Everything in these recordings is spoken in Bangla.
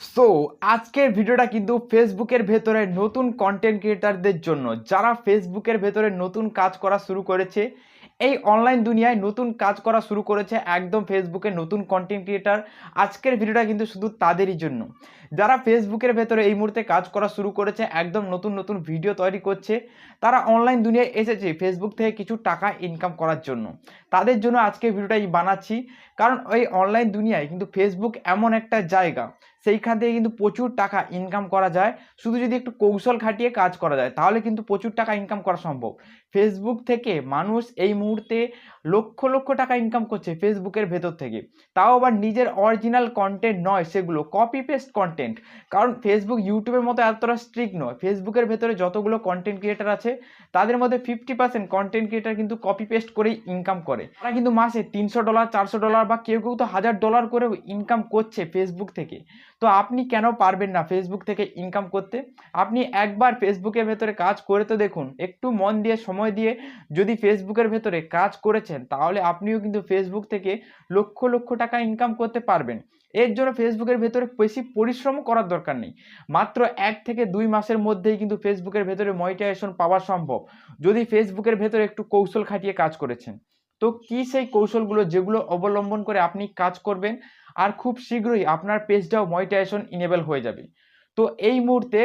সো আজকের ভিডিওটা কিন্তু ফেসবুকের ভেতরে নতুন কন্টেন্ট ক্রিয়েটারদের জন্য। যারা ফেসবুকের ভেতরে নতুন কাজ করা শুরু করেছে, এই অনলাইন দুনিয়ায় নতুন কাজ করা শুরু করেছে একদম ফেসবুকে নতুন কন্টেন্ট ক্রিয়েটার আজকের ভিডিওটা কিন্তু শুধু তাদেরই জন্য। যারা ফেসবুকের ভেতরে এই মুহূর্তে কাজ করা শুরু করেছে, একদম নতুন নতুন ভিডিও তৈরি করছে, তারা অনলাইন দুনিয়ায় এসেছে ফেসবুক থেকে কিছু টাকা ইনকাম করার জন্য। তাদের জন্য আজকে ভিডিওটা বানাচ্ছি। কারণ ওই অনলাইন দুনিয়ায় কিন্তু ফেসবুক এমন একটা জায়গা, সেইখান থেকে কিন্তু প্রচুর টাকা ইনকাম করা যায়। শুধু যদি একটু কৌশল খাটিয়ে কাজ করা যায়, তাহলে কিন্তু প্রচুর টাকা ইনকাম করা সম্ভব। ফেসবুক থেকে মানুষ এই মুহূর্তে লক্ষ লক্ষ টাকা ইনকাম করছে ফেসবুকের ভেতর থেকে। তাও আবার নিজের অরিজিনাল কন্টেন্ট নয় সেগুলো কপি পেস্ট কন্টেন্ট কারণ ফেসবুক ইউটিউবের মতো এতটা স্ট্রিক্ট নয়। ফেসবুকের ভেতরে যতগুলো কন্টেন্ট ক্রিয়েটার আছে, তাদের মধ্যে ফিফটি পার্সেন্ট কন্টেন্ট ক্রিয়েটার কিন্তু কপি পেস্ট করেই ইনকাম করে। তারা কিন্তু মাসে তিনশো ডলার চারশো ডলার বা কেউ কেউ তো হাজার ডলার করেও ইনকাম করছে ফেসবুক থেকে। তো আপনি কেন পারবেন না ফেসবুক থেকে ইনকাম করতে? আপনি একবার ফেসবুকের ভেতরে কাজ করে তো দেখুন, একটু মন দিয়ে, সময় দিয়ে যদি ফেসবুকের ভেতরে কাজ করেছেন, তাহলে আপনিও কিন্তু ফেসবুক থেকে লক্ষ লক্ষ টাকা ইনকাম করতে পারবেন। এর জন্য ফেসবুকের ভেতরে বেশি পরিশ্রম করার দরকার নেই। মাত্র এক থেকে দুই মাসের মধ্যেই কিন্তু ফেসবুকের ভেতরে মনিটাইজেশন পাওয়া সম্ভব। যদি ফেসবুকের ভেতরে একটু কৌশল খাটিয়ে কাজ করেছেন। তো কি সেই কৌশলগুলো যেগুলো অবলম্বন করে আপনি কাজ করবেন? আর খুব শীঘ্রই আপনার পেজটাও মনিটাইজেশন ইনেবল হয়ে যাবে। তো এই মুহূর্তে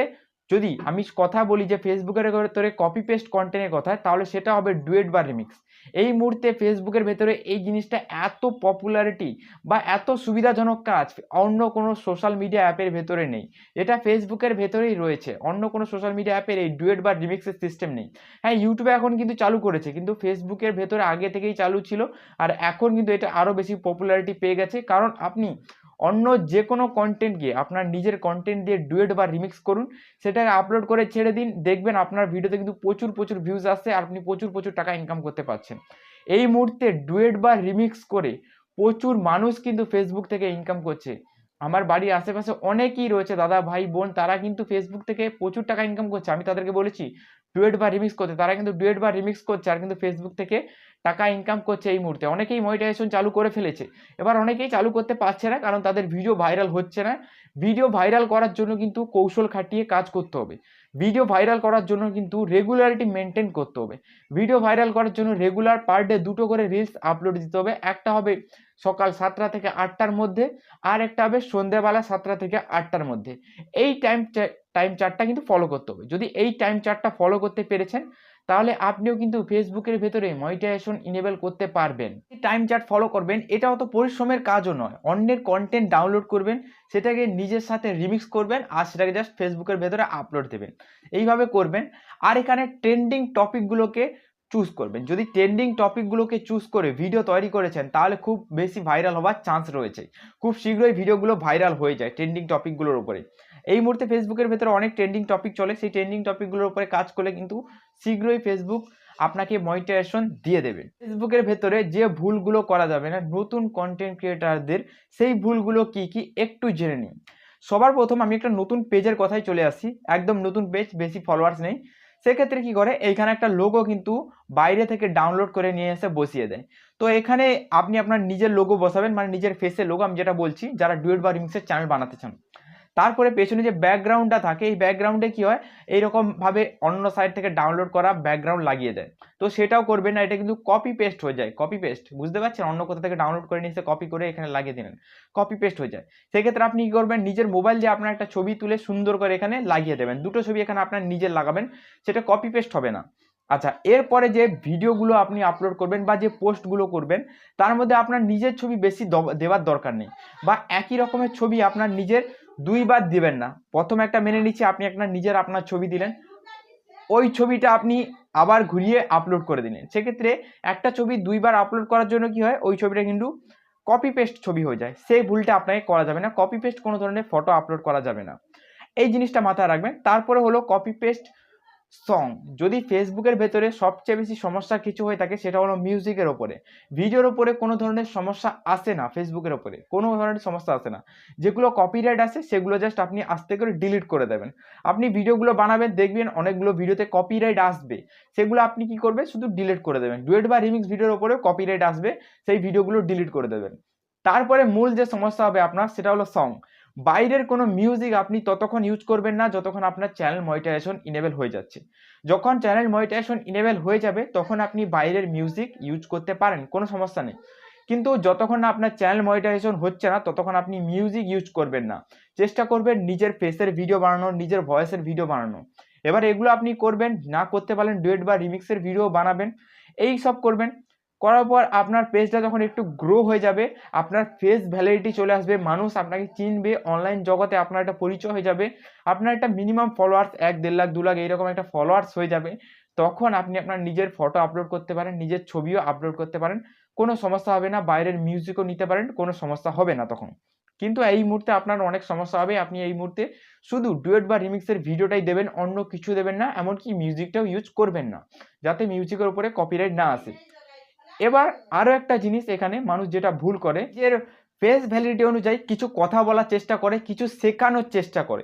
যদি আমি কথা বলি যে ফেসবুকের ভেতরে কপি পেস্ট কন্টেন্টের কথা তাহলে সেটা হবে ডুয়েট বা রিমিক্স এই মুহূর্তে ফেসবুকের ভেতরে এই জিনিসটা এত পপুলারিটি বা এত সুবিধাজনক কাজ, অন্য কোনো সোশ্যাল মিডিয়া অ্যাপের ভেতরে নেই। এটা ফেসবুকের ভেতরেই রয়েছে, অন্য কোনো সোশ্যাল মিডিয়া অ্যাপের এই ডুয়েট বা রিমিক্সের সিস্টেম নেই। হ্যাঁ ইউটিউবে এখন কিন্তু চালু করেছে, কিন্তু ফেসবুকের ভেতরে আগে থেকেই চালু ছিল, আর এখন কিন্তু এটা আরও বেশি পপুলারিটি পেয়ে গেছে। কারণ আপনি অন্য যে কোনো কন্টেন্টকে আপনার নিজের কন্টেন্ট দিয়ে ডুয়েট বা রিমিক্স করুন, সেটাকে আপলোড করে ছেড়ে দিন, দেখবেন আপনার ভিডিওতে কিন্তু প্রচুর প্রচুর ভিউজ আসছে আর আপনি প্রচুর প্রচুর টাকা ইনকাম করতে পারছেন। এই মুহূর্তে ডুয়েট বা রিমিক্স করে প্রচুর মানুষ কিন্তু ফেসবুক থেকে ইনকাম করছে। আমার বাড়ির আশেপাশে অনেকেই রয়েছে দাদা, ভাই, বোন, তারা কিন্তু ফেসবুক থেকে প্রচুর টাকা ইনকাম করছে। আমি তাদেরকে বলেছি ডুয়েট বা রিমিক্স করতে, তারা কিন্তু ডুয়েট বা রিমিক্স করছে আর কিন্তু ফেসবুক থেকে টাকা ইনকাম করছে এই মুহূর্তে। অনেকেই মনিটাইজেশন চালু করে ফেলেছে। এবার অনেকেই চালু করতে পারছে না কারণ তাদের ভিডিও ভাইরাল হচ্ছে না। ভিডিও ভাইরাল করার জন্য কিন্তু কৌশল খাটিয়ে কাজ করতে হবে। ভিডিও ভাইরাল করার জন্য কিন্তু রেগুলারিটি মেনটেন করতে হবে। ভিডিও ভাইরাল করার জন্য রেগুলার পার ডে দুটো করে রিলস আপলোড দিতে হবে। একটা হবে সকাল সাতটা থেকে আটটার মধ্যে আর একটা হবে সন্ধ্যেবেলা সাতটা থেকে আটটার মধ্যে। এই টাইম টাইম চার্টটা কিন্তু ফলো করতে হবে। যদি এই টাইম চার্টটা ফলো করতে পেরেছেন তাহলে আপনিও কিন্তু ফেসবুকের ভেতরে মনিটাইজেশন ইনেবল করতে পারবেন। টাইম চার্ট ফলো করবেন এটা অত পরিশ্রমের কাজও নয়। অন্যের কন্টেন্ট ডাউনলোড করবেন, সেটাকে নিজের সাথে রিমিক্স করবেন আর সেটাকে জাস্ট ফেসবুকের ভেতরে আপলোড দেবেন। এইভাবে করবেন আর এখানে ট্রেন্ডিং টপিকগুলোকে চুজ করবেন। যদি ট্রেন্ডিং টপিকগুলোকে চুজ করে ভিডিও তৈরি করেছেন, তাহলে খুব বেশি ভাইরাল হওয়ার চান্স রয়েছে। খুব শীঘ্রই ভিডিওগুলো ভাইরাল হয়ে যায় ট্রেন্ডিং টপিকগুলোর উপরে। এই মুহূর্তে ফেসবুকের ভেতরে অনেক ট্রেন্ডিং টপিক চলে। সেই ট্রেন্ডিং টপিকগুলোর উপরে কাজ করলে কিন্তু শীঘ্রই ফেসবুক আপনাকে মনিটাইজেশন দিয়ে দেবে। ফেসবুকের ভেতরে যে ভুলগুলো করা যাবে না, নতুন কন্টেন্ট ক্রিয়েটারদের সেই ভুলগুলো কি কি একটু জেনে নিন। সবার প্রথম আমি একটা নতুন পেজের কথাই চলে আসি। একদম নতুন পেজ, বেশি ফলোয়ার্স নেই। সেক্ষেত্রে কি করে? এইখানে একটা লোগো কিন্তু বাইরে থেকে ডাউনলোড করে নিয়ে এসে বসিয়ে দেয়। তো এখানে আপনি আপনার নিজের লোগো বসাবেন মানে নিজের ফেসে লোগো আমি যেটা বলছি, যারা ডুয়েট বা রিমিক্সের চ্যানেল বানাতে চান। তারপরে পেছনে যে ব্যাকগ্রাউন্ডটা থাকে, এই ব্যাকগ্রাউন্ডে কি হয়? এইরকমভাবে অন্য সাইড থেকে ডাউনলোড করা ব্যাকগ্রাউন্ড লাগিয়ে দেয়। তো সেটাও করবেন না, এটা কিন্তু কপি পেস্ট হয়ে যায় কপি পেস্ট বুঝতে পারছেন? অন্য কোথা থেকে ডাউনলোড করে নিয়ে কপি করে এখানে লাগিয়ে দিলেন। কপি পেস্ট হয়ে যায়। সেক্ষেত্রে আপনি কী করবেন? নিজের মোবাইল দিয়ে আপনার একটা ছবি তুলে সুন্দর করে এখানে লাগিয়ে দেবেন। দুটো ছবি এখানে আপনার নিজের লাগাবেন, সেটা কপি পেস্ট হবে না। আচ্ছা এরপরে যে ভিডিওগুলো আপনি আপলোড করবেন বা যে পোস্টগুলো করবেন, তার মধ্যে আপনার নিজের ছবি বেশি দেওয়ার দরকার নেই। বা একই রকমের ছবি আপনার নিজের দুইবার দিবেন না। প্রথম একটা মেনে নিচ্ছি, আপনি একটা নিজের আপনার ছবি দিলেন। ওই ছবিটা আপনি আবার ঘুরিয়ে আপলোড করে দিলেন। সেক্ষেত্রে একটা ছবি দুইবার আপলোড করার জন্য কি হয়, ওই ছবিটা কিন্তু কপি পেস্ট ছবি হয়ে যায়। সেই ভুলটা আপনাকে করা যাবে না। কপি পেস্ট কোনো ধরনের ফটো আপলোড করা যাবে না। এই জিনিসটা মাথায় রাখবেন। তারপরে হলো কপি পেস্ট সং যদি ফেসবুকের ভেতরে সবচেয়ে বেশি সমস্যা কিছু হয়ে থাকে, সেটা হলো মিউজিকের ওপরে। ভিডিওর ওপরে কোনো ধরনের সমস্যা আসে না ফেসবুকের ওপরে। কোনো ধরনের সমস্যা আসে না। যেগুলো কপিরাইট আসে, সেগুলো জাস্ট আপনি আস্তে করে ডিলিট করে দেবেন। আপনি ভিডিওগুলো বানাবেন, দেখবেন অনেকগুলো ভিডিওতে কপিরাইট আসবে। সেগুলো আপনি কি করবেন শুধু ডিলিট করে দেবেন। ডুয়েট বা রিমিক্স ভিডিওর ওপরেও কপিরাইট আসবে, সেই ভিডিওগুলো ডিলিট করে দেবেন। তারপরে মূল যে সমস্যা হবে আপনার, সেটা হলো সং বাইরের কোনো মিউজিক আপনি ততক্ষণ ইউজ করবেন না যতক্ষণ আপনার চ্যানেল মনিটাইজেশন ইনেবল হয়ে যাচ্ছে। যখন চ্যানেল মনিটাইজেশন ইনেবল হয়ে যাবে, তখন আপনি বাইরের মিউজিক ইউজ করতে পারেন, কোনো সমস্যা নেই। কিন্তু যতক্ষণ না আপনার চ্যানেল মনিটাইজেশন হচ্ছে না, ততক্ষণ আপনি মিউজিক ইউজ করবেন না। চেষ্টা করবেন নিজের ফেসের ভিডিও বানানো নিজের ভয়েসের ভিডিও বানানো এবার এগুলো আপনি করবেন, না করতে পারলেন ডুয়েট বা রিমিক্সের ভিডিও বানাবেন। এই সব করবেন করার পর আপনার পেজটা যখন একটু গ্রো হয়ে যাবে, আপনার ফেস ভ্যালিডিটি চলে আসবে, মানুষ আপনাকে চিনবে অনলাইন জগতে আপনার একটা পরিচয় হয়ে যাবে, আপনার একটা মিনিমাম ফলোয়ার্স এক, দেড় লাখ, দু লাখ এইরকম একটা ফলোয়ার্স হয়ে যাবে, তখন আপনি আপনার নিজের ফটো আপলোড করতে পারেন, নিজের ছবিও আপলোড করতে পারেন, কোনো সমস্যা হবে না, বাইরের মিউজিকও নিতে পারেন, কোনো সমস্যা হবে না তখন। কিন্তু এই মুহূর্তে আপনার অনেক সমস্যা হবে, আপনি এই মুহূর্তে শুধু ডুয়েট বা রিমিক্সের ভিডিওটাই দেবেন, অন্য কিছু দেবেন না, এমনকি মিউজিকটাও ইউজ করবেন না, যাতে মিউজিকের উপরে কপিরাইট না আসে। এবার আরও একটা জিনিস এখানে মানুষ যেটা ভুল করে, যে ফেস ভ্যালিডিটি অনুযায়ী কিছু কথা বলার চেষ্টা করে, কিছু শেখানোর চেষ্টা করে।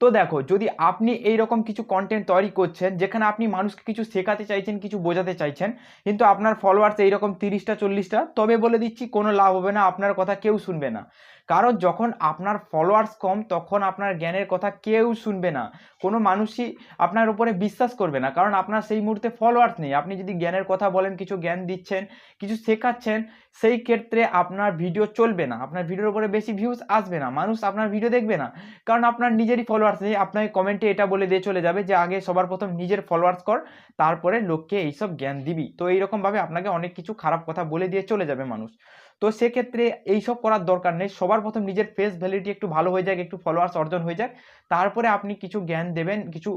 তো দেখো, যদি আপনি এই রকম কিছু কন্টেন্ট তৈরি করছেন, যেখানে আপনি মানুষকে কিছু শেখাতে চাইছেন, কিছু বোঝাতে চাইছেন, কিন্তু আপনার ফলোয়ার্স এইরকম তিরিশটা, চল্লিশটা, তবে বলে দিচ্ছি কোনো লাভ হবে না, আপনার কথা কেউ শুনবে না। কারণ যখন আপনার ফলোয়ার্স কম, তখন আপনার জ্ঞানের কথা কেউ শুনবে না। কোনো মানুষই আপনার উপরে বিশ্বাস করবে না, কারণ আপনার সেই মুহূর্তে ফলোয়ার্স নেই। আপনি যদি জ্ঞানের কথা বলেন, কিছু জ্ঞান দিচ্ছেন, কিছু শেখাচ্ছেন, সেই ক্ষেত্রে আপনার ভিডিও চলবে না। আপনার ভিডিওর উপরে বেশি ভিউজ আসবে না। মানুষ আপনার ভিডিও দেখবে না। কারণ আপনার নিজেরই ফলোয়ার্স নেই। আপনাকে কমেন্টে এটা বলে দিয়ে চলে যাবে যে, আগে সবার প্রথম নিজের ফলোয়ার্স কর, তারপরে লোককে এইসব জ্ঞান দিবি। তো এইরকমভাবে আপনাকে অনেক কিছু খারাপ কথা বলে দিয়ে চলে যাবে মানুষ। তো সেক্ষেত্রে এইসব করার দরকার নেই। সবার প্রথম নিজের ফেস ভ্যালিডিটি একটু ভালো হয়ে যাক, একটু ফলোয়ার্স অর্জন হয়ে যাক। তারপরে আপনি কিছু জ্ঞান দেবেন, কিছু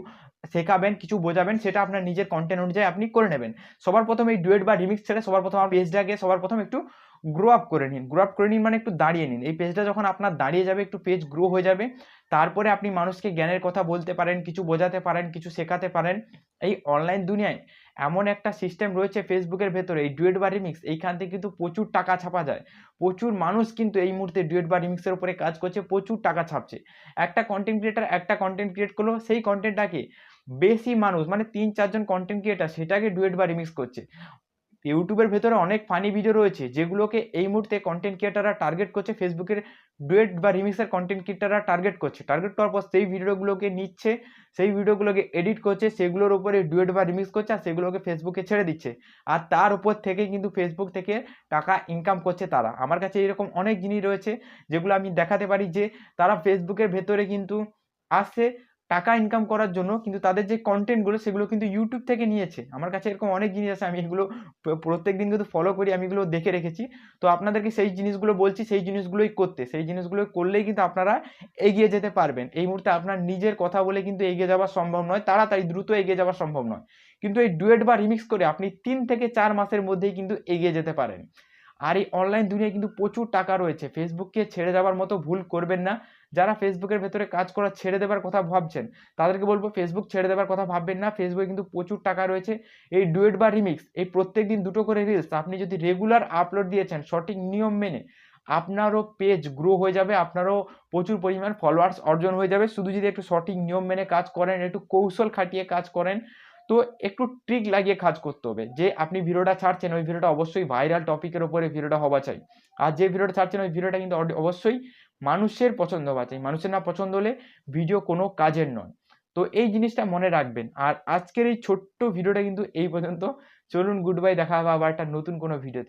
শেখাবেন, কিছু বোঝাবেন, সেটা আপনার নিজের কন্টেন্ট অনুযায়ী আপনি করে নেবেন। সবার প্রথম এই ডুয়েট বা রিমিক্স ছেড়ে সবার প্রথম আমার পেজটাকে সবার প্রথম একটু গ্রো আপ করে নিন। গ্রো আপ করে নিন মানে একটু দাঁড়িয়ে নিন। এই পেজটা যখন আপনার দাঁড়িয়ে যাবে, একটু পেজ গ্রো হয়ে যাবে, তারপরে আপনি মানুষকে জ্ঞানের কথা বলতে পারেন, কিছু বোঝাতে পারেন, কিছু শেখাতে পারেন। এই অনলাইন দুনিয়ায় এমন একটা সিস্টেম রয়েছে ফেসবুকের ভেতরে, এই ডুয়েট বা রিমিক্স এইখান থেকে কিন্তু প্রচুর টাকা ছাপা যায়। প্রচুর মানুষ কিন্তু এই মুহূর্তে ডুয়েট বা রিমিক্সের উপরে কাজ করছে, প্রচুর টাকা ছাপছে। একটা কন্টেন্ট ক্রিয়েটার একটা কন্টেন্ট ক্রিয়েট করল, সেই কন্টেন্টটাকে বেশি মানুষ মানে তিন চারজন কন্টেন্ট ক্রিয়েটার সেটাকে ডুয়েট বা রিমিক্স করছে। ইউটিউবের ভেতরে অনেক ফানি ভিডিও রয়েছে, যেগুলোকে এই মুহূর্তে কন্টেন্ট ক্রিয়েটাররা টার্গেট করছে, ফেসবুকের ডুয়েট বা রিমিক্সের কন্টেন্ট ক্রিয়েটাররা টার্গেট করছে। টার্গেট করার পর সেই ভিডিওগুলোকে নিচ্ছে, সেই ভিডিওগুলোকে এডিট করছে, সেগুলোর উপরে ডুয়েট বা রিমিক্স করছে আর সেগুলোকে ফেসবুকে ছেড়ে দিচ্ছে। আর তার উপর থেকে কিন্তু ফেসবুক থেকে টাকা ইনকাম করছে তারা। আমার কাছে এরকম অনেক জিনিস রয়েছে, যেগুলো আমি দেখাতে পারি যে তারা ফেসবুকের ভেতরে কিন্তু আসছে টাকা ইনকাম করার জন্য কিন্তু তাদের যে কন্টেন্টগুলো সেগুলো কিন্তু ইউটিউব থেকে নিয়েছে। আমার কাছে এরকম অনেক জিনিস আছে, আমি এগুলো প্রত্যেক দিন কিন্তু ফলো করি, আমি এগুলো দেখে রেখেছি। তো আপনাদেরকে সেই জিনিসগুলো বলছি, সেই জিনিসগুলোই করতে। সেই জিনিসগুলো করলেই কিন্তু আপনারা এগিয়ে যেতে পারবেন। এই মুহূর্তে আপনার নিজের কথা বলে কিন্তু এগিয়ে যাওয়া সম্ভব নয়, তাড়াতাড়ি দ্রুত এগিয়ে যাওয়া সম্ভব নয়। কিন্তু এই ডুয়েট বা রিমিক্স করে আপনি তিন থেকে চার মাসের মধ্যেই কিন্তু এগিয়ে যেতে পারেন। আর এই অনলাইন দুনিয়ায় কিন্তু প্রচুর টাকা রয়েছে। ফেসবুককে ছেড়ে যাওয়ার মতো ভুল করবেন না। যারা ফেসবুকের ভেতরে কাজ করা ছেড়ে দেবার কথা ভাবছেন, তাদেরকে বলব ফেসবুক ছেড়ে দেবার কথা ভাববেন না। ফেসবুকে কিন্তু প্রচুর টাকা রয়েছে। এই ডুয়েট বা রিমিক্স এই প্রত্যেক দিন দুটো করে রিলস আপনি যদি রেগুলার আপলোড দিয়েছেন সঠিক নিয়ম মেনে, আপনারও পেজ গ্রো হয়ে যাবে, আপনারও প্রচুর পরিমাণ ফলোয়ার্স অর্জন হয়ে যাবে। শুধু যদি একটু সঠিক নিয়ম মেনে কাজ করেন, একটু কৌশল খাটিয়ে কাজ করেন, তো একটু ট্রিক লাগিয়ে কাজ করতে হবে। যে আপনি ভিডিওটা ছাড়ছেন, ওই ভিডিওটা অবশ্যই ভাইরাল টপিকের উপরে ভিডিওটা হওয়া চাই। আর যে ভিডিওটা ছাড়ছেন, ওই ভিডিওটা কিন্তু অবশ্যই মানুষের পছন্দ বাছাই মানুষের না পছন্দ হলে ভিডিও কোনো কাজের নয়। তো এই জিনিসটা মনে রাখবেন। আর আজকের এই ছোট্ট ভিডিওটা কিন্তু এই পর্যন্ত। চলুন গুড বাই দেখা হবে আবার একটা নতুন কোনো ভিডিওতে